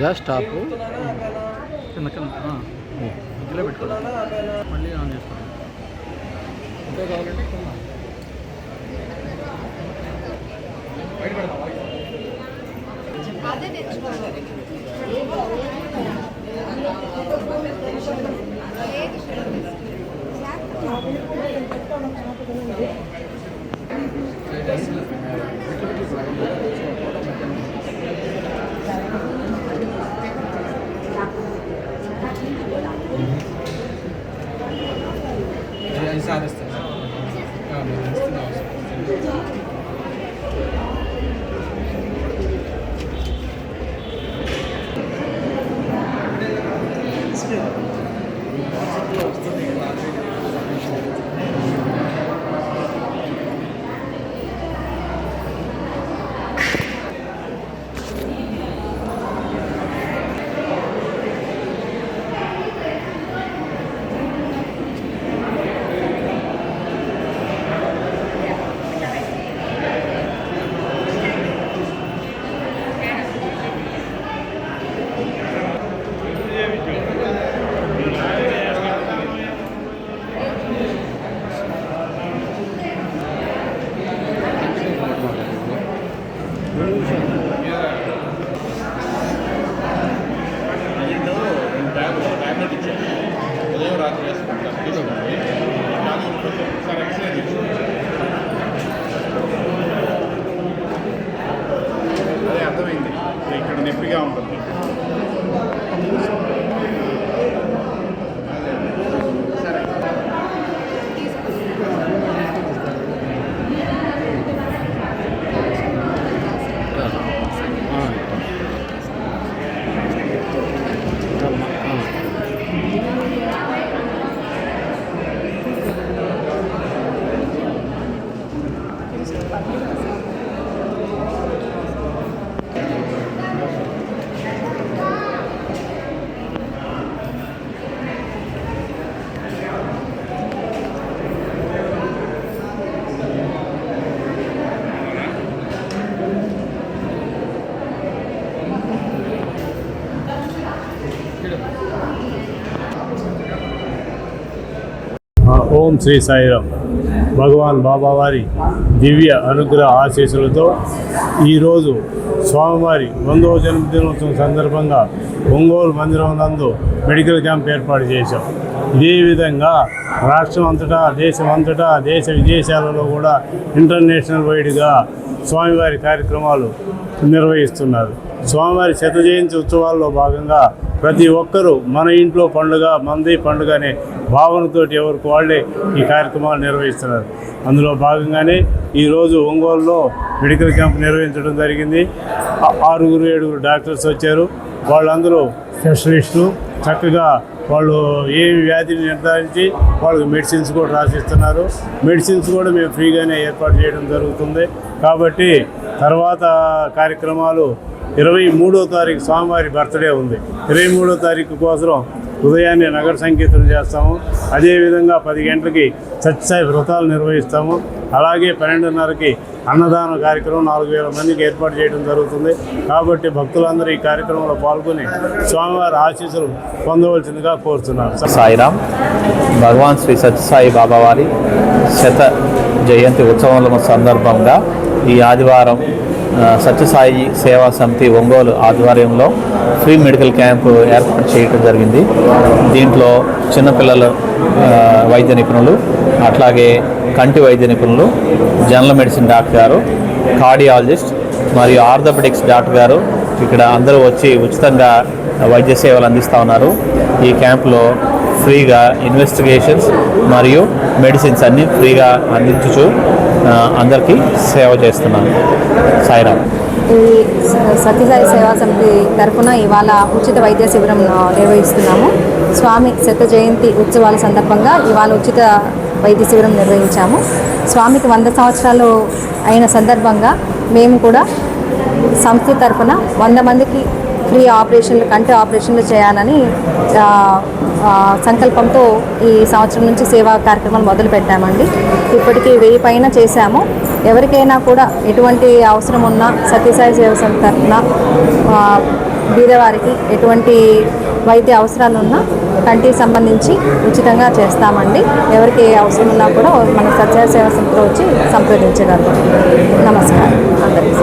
Gas stop? కింద కింద ఆ. మధ్యలో పెట్టుకోవాలి మళ్ళీ ఆన్ చేసుకోండి ఇంకా కావాలంటే కింద. Mm-hmm. సాధిస్తాను Asian. Yeah. ఓం శ్రీ సాయిరామ్. భగవాన్ బాబావారి దివ్య అనుగ్రహ ఆశీస్సులతో ఈరోజు స్వామివారి వందవ జన్మదినోత్సవం సందర్భంగా ఒంగోలు మందిరం నందు మెడికల్ క్యాంప్ ఏర్పాటు చేశాం. ఇదే విధంగా రాష్ట్రం అంతటా దేశం అంతటా దేశ విదేశాలలో కూడా ఇంటర్నేషనల్ వైడ్గా స్వామివారి కార్యక్రమాలు నిర్వహిస్తున్నారు. స్వామివారి శత జయంతి ఉత్సవాల్లో భాగంగా ప్రతి ఒక్కరూ మన ఇంట్లో పండుగ మంది పండుగ అనే భావనతోటి ఎవరికి వాళ్ళే ఈ కార్యక్రమాలు నిర్వహిస్తున్నారు. అందులో భాగంగానే ఈరోజు ఒంగోలులో మెడికల్ క్యాంప్ నిర్వహించడం జరిగింది. ఆరుగురు ఏడుగురు డాక్టర్స్ వచ్చారు. వాళ్ళందరూ స్పెషలిస్టులు. చక్కగా వాళ్ళు ఏ వ్యాధిని నిర్ధారించి వాళ్ళకి మెడిసిన్స్ కూడా రాసిస్తున్నారు. మెడిసిన్స్ కూడా మేము ఫ్రీగానే ఏర్పాటు చేయడం జరుగుతుంది. కాబట్టి తర్వాత కార్యక్రమాలు ఇరవై మూడో తారీఖు స్వామివారి బర్త్డే ఉంది. ఇరవై మూడో తారీఖు కోసం ఉదయాన్నే నగర సంకీర్తన చేస్తాము. అదేవిధంగా పది గంటలకి సత్యసాయి వ్రతాలు నిర్వహిస్తాము. అలాగే పన్నెండున్నరకి అన్నదాన కార్యక్రమం నాలుగు వేల మందికి ఏర్పాటు చేయడం జరుగుతుంది. కాబట్టి భక్తులందరూ ఈ కార్యక్రమంలో పాల్గొని స్వామివారి ఆశీస్సులు పొందవలసిందిగా కోరుతున్నారు సాయిరామ్ భగవాన్ శ్రీ సత్యసాయి బాబావారి శత జయంతి ఉత్సవం సందర్భంగా ఈ ఆదివారం సత్యసాయి సేవా సమితి ఒంగోలు ఆధ్వర్యంలో ఫ్రీ మెడికల్ క్యాంపు ఏర్పాటు చేయడం జరిగింది. దీంట్లో చిన్నపిల్లల వైద్య నిపుణులు అట్లాగే కంటి వైద్య నిపుణులు జనరల్ మెడిసిన్ డాక్టర్ గారు కార్డియాలజిస్ట్ మరియు ఆర్థోపెడిక్స్ డాక్టర్ గారు ఇక్కడ అందరూ వచ్చి ఉచితంగా వైద్య సేవలు అందిస్తూ ఉన్నారు. ఈ క్యాంపులో ఫ్రీగా ఇన్వెస్టిగేషన్స్ మరియు మెడిసిన్స్ అన్నీ ఫ్రీగా అందించుచు అందరికీ సేవ చేస్తున్నాను. సాయిరామ్. ఈ సత్యసాయి సేవా సమితి తరఫున ఇవాళ ఉచిత వైద్య శిబిరం నిర్వహిస్తున్నాము. స్వామి శత జయంతి ఉత్సవాల సందర్భంగా ఇవాళ ఉచిత వైద్య శిబిరం నిర్వహించాము. స్వామికి వంద సంవత్సరాలు అయిన సందర్భంగా మేము కూడా సంస్థ తరఫున వంద మందికి ఫ్రీ ఆపరేషన్లు కంటి ఆపరేషన్లు చేయాలని సంకల్పంతో ఈ సంవత్సరం నుంచి సేవా కార్యక్రమాలు మొదలు పెట్టామండి ఇప్పటికీ వెయ్యి పైన చేశాము. ఎవరికైనా కూడా ఎటువంటి అవసరం ఉన్నా సత్యసాయి సేవ సంస్థ తరఫున బీదవారికి ఎటువంటి వైద్య అవసరాలు ఉన్నా కంటికి సంబంధించి ఉచితంగా చేస్తామండి. ఎవరికి అవసరం ఉన్నా కూడా మన సత్య సేవ సంస్థలో వచ్చి సంప్రదించగలరు నమస్కారం. అందరికీ